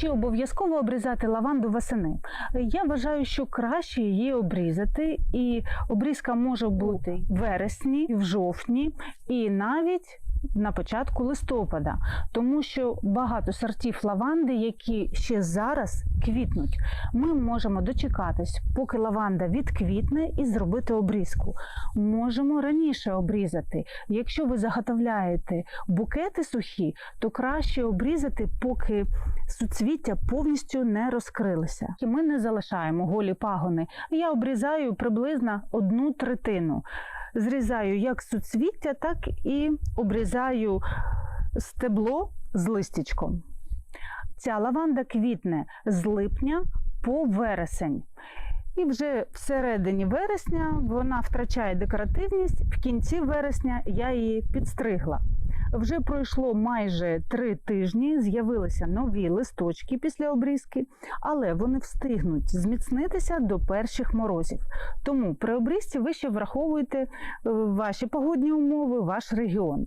Чи обов'язково обрізати лаванду восени? Я вважаю, що краще її обрізати, і обрізка може бути в вересні, в жовтні і навіть на початку листопада, тому що багато сортів лаванди, які ще зараз квітнуть, ми можемо дочекатись, поки лаванда відквітне і зробити обрізку. Можемо раніше обрізати. Якщо ви заготовляєте букети сухі, то краще обрізати, поки суцвіття повністю не розкрилися. Ми не залишаємо голі пагони. Я обрізаю приблизно одну третину. Зрізаю як суцвіття, так і обрізаю стебло з листячком. Ця лаванда квітне з липня по вересень. І вже всередині вересня вона втрачає декоративність. В кінці вересня я її підстригла. Вже пройшло майже три тижні, з'явилися нові листочки після обрізки, але вони встигнуть зміцнитися до перших морозів. Тому при обрізці ви ще враховуєте е, ваші погодні умови, ваш регіон.